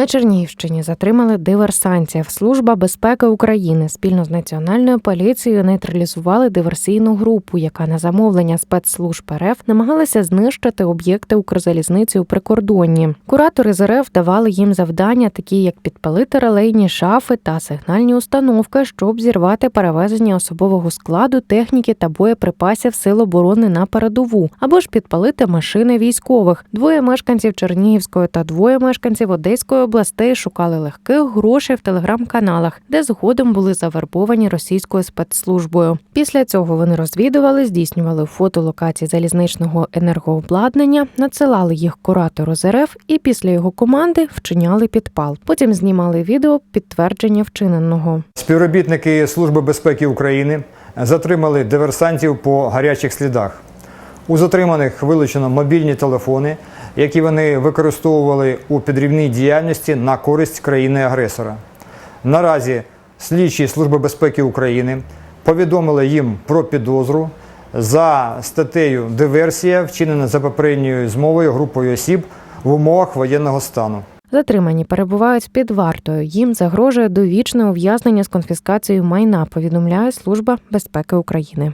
На Чернігівщині затримали диверсантів. Служба безпеки України спільно з національною поліцією нейтралізували диверсійну групу, яка на замовлення спецслужб РФ намагалася знищити об'єкти Укрзалізниці у прикордонні. Куратори з РФ давали їм завдання, такі як підпалити релейні шафи та сигнальні установки, щоб зірвати перевезення особового складу, техніки та боєприпасів сил оборони на передову, або ж підпалити машини військових. Двоє мешканців Чернігівської та двоє мешканців Одеської областей шукали легких грошей в телеграм-каналах, де згодом були завербовані російською спецслужбою. Після цього вони розвідували, здійснювали фото локацій залізничного енергообладнання, надсилали їх куратору з РФ і після його команди вчиняли підпал. Потім знімали відео підтвердження вчиненого. Співробітники Служби безпеки України затримали диверсантів по гарячих слідах. У затриманих вилучено мобільні телефони, які вони використовували у підрівній діяльності на користь країни-агресора. Наразі слідчі Служби безпеки України повідомили їм про підозру за статтею диверсія, вчинена за попередньою змовою групою осіб в умовах воєнного стану. Затримані перебувають під вартою. Їм загрожує довічне ув'язнення з конфіскацією майна. Повідомляє Служба безпеки України.